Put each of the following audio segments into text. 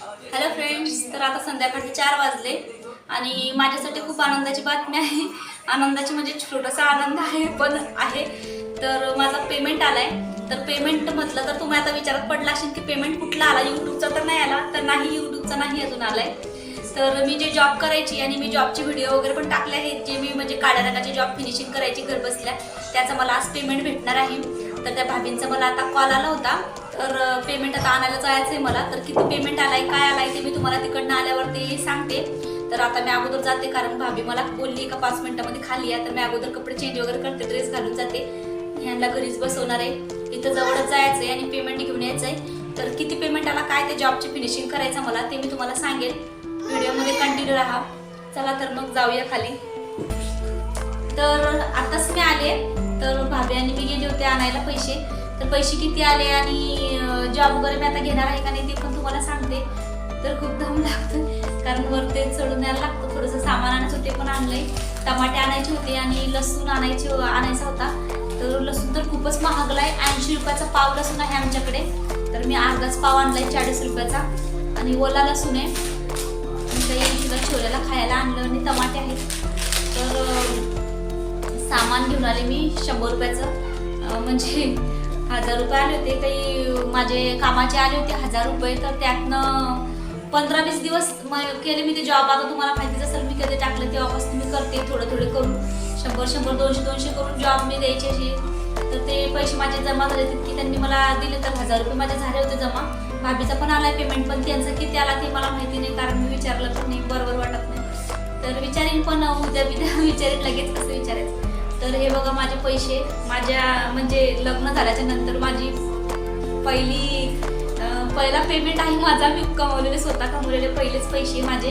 Hello friends तर आता संध्याकाळचे चार वाजले आणि माझ्यासाठी खूप आनंदाची बातमी आहे. आनंदाची म्हणजे छोटासा आनंद आहे पण आहे. तर माझा पेमेंट आलाय. तर पेमेंट म्हटलं तर तुम्ही आता विचारात पडला असेल की पेमेंट कुठला आला? यूट्यूबचा तर नाही आला तर नाही यूट्यूबचा नाही अजून आलाय. तर मी जे जॉब करायची आणि मी जॉबचे व्हिडिओ वगैरे पण टाकले आहेत जे मी म्हणजे काळ्या रंगाची जॉब फिनिशिंग करायची घर बसल्या त्याचं मला आज पेमेंट भेटणार आहे. तर त्या भाभींचा मला आता कॉल आला होता. तर पेमेंट आता आणायला जायचं आहे मला. तर किती पेमेंट आलाय काय आलाय ते मी तुम्हाला तिकडनं आल्यावर ते सांगते. तर आता मी अगोदर जाते कारण भाभी मला बोलली का पाच मिनिटामध्ये खाली आहे तर मी अगोदर कपडे चेंज वगैरे करते ड्रेस घालून जाते. यांना घरीच बसवणार आहे. इथं जवळच जायचं आहे आणि पेमेंट घेऊन यायचं आहे तर किती पेमेंट आला काय ते जॉबची फिनिशिंग करायचं मला ते मी तुम्हाला सांगेन. व्हिडिओमध्ये कंटिन्यू राहा. चला तर मग जाऊया खाली. तर आताच मी आले. तर भाभी आणि मी गेले होते आणायला पैसे. तर पैसे किती आले आणि जॉब वगैरे मी आता घेणार आहे का नाही ते पण तुम्हाला सांगते. तर खूप दम लागतं कारण वरते चढून यायला लागतं. थोडंसं सामान आणायचं होते पण आणलंय. टमाटे आणायचे होते आणि लसूण आणायचे आणायचा होता. तर लसूण तर खूपच महागलाय. ऐंशी रुपयाचा पाव लसूण आहे आमच्याकडे. तर मी अर्धाच पाव आणलाय चाळीस रुपयाचा. आणि ओला लसूण आहे. तिला छोल्याला खायला आणलं आणि टमाटे आहेत. तर सामान घेऊन आले मी शंभर रुपयाचं. म्हणजे हजार रुपये आले होते काही माझे कामाचे आले होते हजार रुपये. तर त्यातनं पंधरा वीस दिवस केले मी ते जॉब आता तुम्हाला माहितीच असेल मी कधी टाकलं तेव्हापासून मी करते थोडं थोडे करून. शंभर शंभर दोनशे दोनशे करून जॉब मी द्यायचे असे. तर ते पैसे माझे जमा झाले तितके त्यांनी मला दिले तर हजार रुपये माझे झाले होते जमा. भाभीचा पण आलाय पेमेंट पण त्यांचं की त्याला ते मला माहिती नाही कारण मी विचारलं पण नाही बरोबर वाटत नाही. तर विचारीन पण उद्या बिद्या विचारेन लगेच कसं विचारायचं. तर हे बघा माझे पैसे. माझ्या म्हणजे लग्न झाल्याच्यानंतर माझी पहिली पहिला पेमेंट आहे माझा. मी कमवलेले स्वतः कमवलेले पहिलेच पैसे माझे.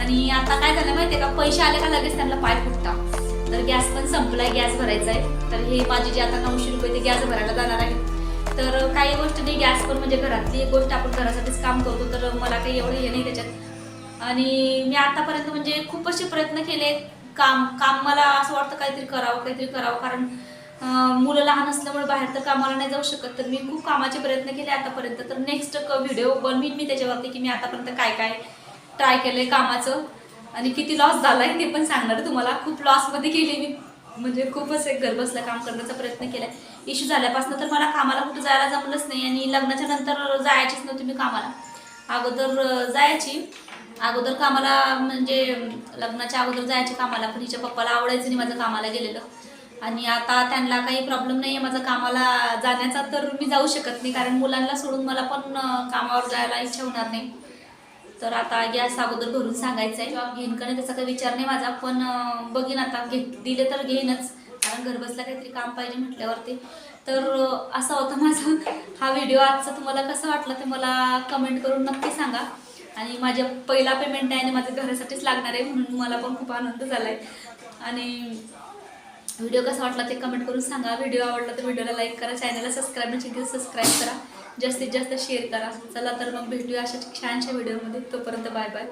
आणि आता काय झालं माहितीये का? पैसे आले का लगेच त्यांना पाय फुटता तर गॅस पण संपलाय गॅस भरायचा आहे. तर हे माझे जे आता नऊशे रुपये ते गॅस भरायला जाणार आहे. तर काही गोष्ट नाही गॅस पण म्हणजे घरातली एक गोष्ट आपण घरासाठीच काम करतो. तर मला काही एवढं हे नाही त्याच्यात. आणि मी आतापर्यंत म्हणजे खूप असे प्रयत्न केले काम काम मला असं वाटतं काहीतरी करावं काहीतरी करावं. कारण मुलं लहान असल्यामुळे बाहेर तर कामाला नाही जाऊ शकत. तर मी खूप कामाचे प्रयत्न केले आतापर्यंत. तर नेक्स्ट व्हिडिओ बनवीन मी त्याच्यावरती की मी आतापर्यंत काय काय ट्राय केलंय कामाचं. आणि किती लॉस झालाय ते पण सांगणार आहे तुम्हाला. खूप लॉसमध्ये गेले मी. म्हणजे खूपच एक घरबसल्या काम करण्याचा प्रयत्न केला इश्यू झाल्यापासून तर मला कामाला कुठं जायला जमलंच नाही. आणि लग्नाच्या नंतर जायचीच नव्हती मी कामाला. अगोदर जायची. अगोदर कामाला म्हणजे लग्नाच्या अगोदर जायचे कामाला पण हिच्या पप्पाला आवडायचं नाही माझं कामाला गेलेलं. आणि आता त्यांना काही प्रॉब्लेम नाही आहे माझं कामाला जाण्याचा तर मी जाऊ शकत नाही कारण मुलांना सोडून मला पण कामावर जायला इच्छा होणार नाही. तर आता गॅस अगोदर भरून सांगायचं आहे जॉब घेईन का नाही त्याचा काही विचार नाही माझा पण बघीन आता. घे दिले तर घेईनच. कारण घरबसल्या काहीतरी काम पाहिजे म्हटल्यावरती. तर असं असा होता माझा. हा व्हिडिओ आजचा तुम्हाला कसा वाटला ते मला कमेंट करून नक्की सांगा. आणि माझ्या पहिला पेमेंट आहे आणि माझ्या घरासाठीच लागणार आहे म्हणून मला पण खूप आनंद झाला आहे आणि व्हिडिओ कसा वाटला ते कमेंट करून सांगा. व्हिडिओ आवडला तर व्हिडिओला लाईक करा. चॅनलला सबस्क्राईब नसेल तर सबस्क्राईब करा. जास्तीत जास्त शेअर करा. चला तर मग भेटूया अशा छानशा व्हिडिओमध्ये तोपर्यंत बाय बाय